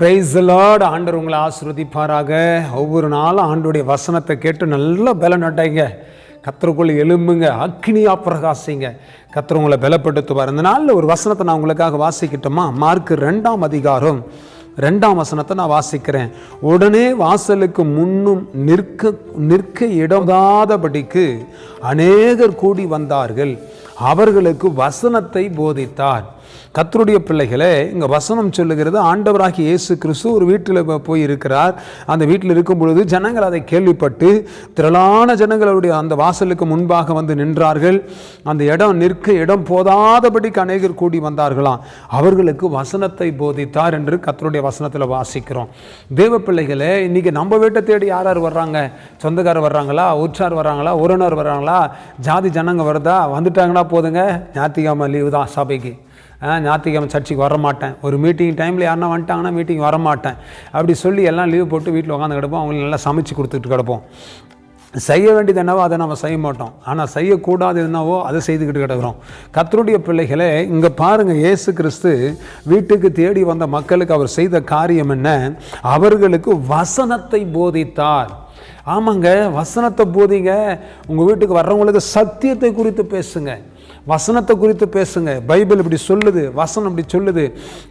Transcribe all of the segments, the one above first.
Price Lord ஆண்டர் உங்களை ஆசிர்வதிப்பாராக. ஒவ்வொரு நாளும் ஆண்டுடைய வசனத்தை கேட்டு நல்லா பலன் அடைங்க. கத்தருக்குள்ள எலும்புங்க அக்னியா பிரகாசிங்க. கத்தர் உங்களை பலப்படுத்துவார். இந்த நாளில் ஒரு வசனத்தை நான் உங்களுக்காக வாசிக்கட்டுமா? மார்க் ரெண்டாம் அதிகாரம். ரெண்டாம் வசனத்தை நான் வாசிக்கிறேன். உடனே வாசலுக்கு முன்னும் நிற்க நிற்க இடமாதபடிக்கு அநேகர் கூடி வந்தார்கள். அவர்களுக்கு வசனத்தை போதித்தார். கத்தருடைய பிள்ளைகளே இங்கே வசனம் சொல்லுகிறது ஆண்டவராகி இயேசு கிறிஸ்து ஒரு வீட்டில் போய் இருக்கிறார் அந்த வீட்டில் இருக்கும் பொழுது ஜனங்கள் அதை கேள்விப்பட்டு திரளான ஜனங்களுடைய அந்த வாசலுக்கு முன்பாக வந்து நின்றார்கள். அந்த இடம் நிற்க இடம் போதாதபடிக்கு அநேகர் கூடி வந்தார்களாம். அவர்களுக்கு வசனத்தை போதித்தார் என்று கத்தருடைய வசனத்தில் வாசிக்கிறோம். தேவ பிள்ளைகளே இன்றைக்கி நம்ம வீட்டை தேடி யார் யார் வர்றாங்க? சொந்தக்காரர் வர்றாங்களா? உற்றார் வர்றாங்களா? உறவினர் வர்றாங்களா? ஜாதி ஜனங்க வருதா? வந்துட்டாங்கன்னா போதுங்க. ஞாயிற்றுக்கிழமை லீவு தான் சபைக்கு. ஆ, ஞாயிற்றுக்கிழமை சர்ச்சுக்கு வர மாட்டேன் ஒரு மீட்டிங் டைமில் யாருன்னா வந்துட்டாங்கன்னா மீட்டிங் வர மாட்டேன் அப்படி சொல்லி எல்லாம் லீவ் போட்டு வீட்டில் உட்காந்து கிடப்போம். அவங்களுக்கு நல்லா சமைச்சு கொடுத்துட்டு கிடப்போம். செய்ய வேண்டியது என்னவோ அதை நம்ம செய்ய மாட்டோம். ஆனால் செய்யக்கூடாது என்னவோ அதை செய்துக்கிட்டு கிடக்கிறோம். கத்தருடைய பிள்ளைகளை இங்கே பாருங்கள் இயேசு கிறிஸ்து வீட்டுக்கு தேடி வந்த மக்களுக்கு அவர் செய்த காரியம் என்ன? அவர்களுக்கு வசனத்தை போதித்தார். ஆமாங்க வசனத்தை போதிங்க. உங்கள் வீட்டுக்கு வர்றவங்களுக்கு சத்தியத்தை குறித்து பேசுங்கள் வசனத்தை குறித்து பேசுங்க. பைபிள் இப்படி சொல்லுது வசனம் இப்படி சொல்லுது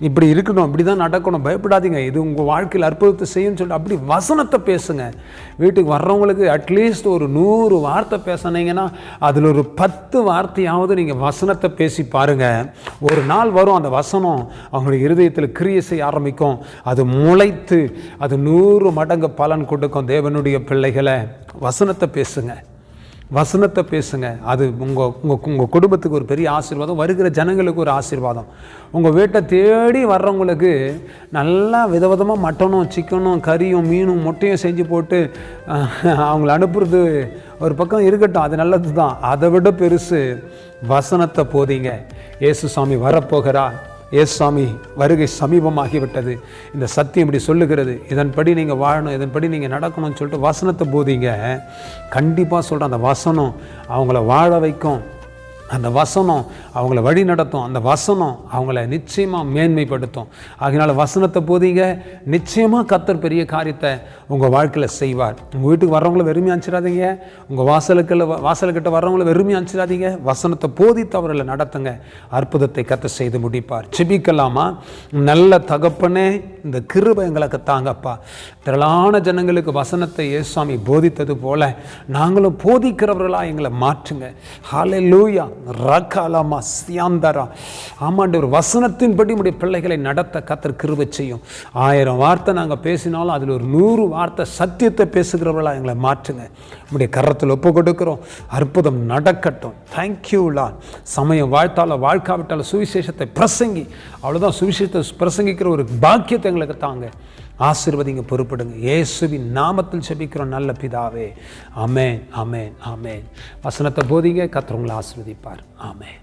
இப்படி இருக்கணும் இப்படி தான் நடக்கணும் பயப்படாதீங்க. இது உங்கள் வாழ்க்கையில் அற்புதத்தை செய்யும்னு சொல்லிட்டு அப்படி வசனத்தை பேசுங்க. வீட்டுக்கு வர்றவங்களுக்கு அட்லீஸ்ட் ஒரு நூறு வார்த்தை பேசுனீங்கன்னா அதில் ஒரு பத்து வார்த்தையாவது நீங்கள் வசனத்தை பேசி பாருங்கள் ஒரு நாள் வரும் அந்த வசனம் அவங்களுடைய இருதயத்தில் கிரியை செய்ய ஆரம்பிக்கும். அது முளைத்து அது நூறு மடங்கு பலன் கொடுக்கும் தேவனுடைய பிள்ளைகளை. வசனத்தை பேசுங்க. வசனத்தை பேசுங்க. அது உங்கள் உங்கள் உங்கள் குடும்பத்துக்கு ஒரு பெரிய ஆசீர்வாதம் வருகிற ஜனங்களுக்கு ஒரு ஆசீர்வாதம். உங்கள் வீட்டை தேடி வர்றவங்களுக்கு நல்லா விதவிதமாக மட்டனும் சிக்கனும் கறியும் மீனும் முட்டையும் செஞ்சு போட்டு அவங்கள அனுப்புறது ஒரு பக்கம் இருக்கட்டும். அது நல்லது தான் அதை விட பெருசு வசனத்தை போதிங்க. இயேசு சாமி வரப்போகிறார். ஏசாமி வருகை சமீபமாகிவிட்டது. இந்த சத்தியம் இப்படி சொல்லுகிறது. இதன்படி நீங்கள் வாழணும் இதன்படி நீங்கள் நடக்கணும்னு சொல்லிட்டு வசனத்தை போதிங்க. கண்டிப்பாக சொல்கிறேன் அந்த வசனம் அவங்கள வாழ வைக்கும். அந்த வசனம் அவங்கள வழி நடத்தும். அந்த வசனம் அவங்கள நிச்சயமாக மேன்மைப்படுத்தும். அதனால் வசனத்தை போதிங்க. நிச்சயமாக கத்தர் பெரிய காரியத்தை உங்கள் வாழ்க்கையில் செய்வார். உங்கள் வீட்டுக்கு வர்றவங்கள வெறுமையாக அனுப்பிச்சிடாதீங்க. உங்கள் வாசலுக்கில் வாசலுக்கிட்ட வர்றவங்கள வெறுமையாக அனுப்பிச்சிடாதீங்க. வசனத்தை போதித்து அவர்களை நடத்துங்க. அற்புதத்தை கத்த செய்து முடிப்பார். செபிக்கலாமா நல்ல தகப்பனே இந்த கிருபை எங்களுக்கு தாங்கப்பா. திரளான ஜனங்களுக்கு வசனத்தை இயேசுவாமி போதித்தது போல நாங்களும் போதிக்கிறவர்களாக எங்களை மாற்றுங்க. ஹாலே லூயா ரகாலாமா சியாந்தரா. ஆமாண்டவர் ஒரு வசனத்தின்படி உடைய பிள்ளைகளை நடத்த கத்தர் கிருபை செய்யும். ஆயிரம் வார்த்தை நாங்கள் பேசினாலும் அதில் ஒரு நூறு வார்த்தை சத்தியத்தை பேசுகிறவர்களா எங்களை மாற்றுங்க. உடைய கரத்தில் ஒப்பு கொடுக்கிறோம். அற்புதம் நடக்கட்டும். தேங்க்யூலா சமயம் வாழ்த்தால வாழ்க்காவிட்டால சுவிசேஷத்தை பிரசங்கி. அவ்வளோதான் சுவிசேஷத்தை பிரசங்கிக்கிற ஒரு பாக்கியத்தை எங்களுக்கு தாங்க. ஆசிர்வதிங்க பொறுப்படுங்க. இயேசுவின் நாமத்தில் செபிக்கிறோம் நல்ல பிதாவே. அமேன் அமேன் அமேன் வசனத்தை போதிங்க கத்துறவங்களை ஆசிர்வதிப்பார். ஆமேன்.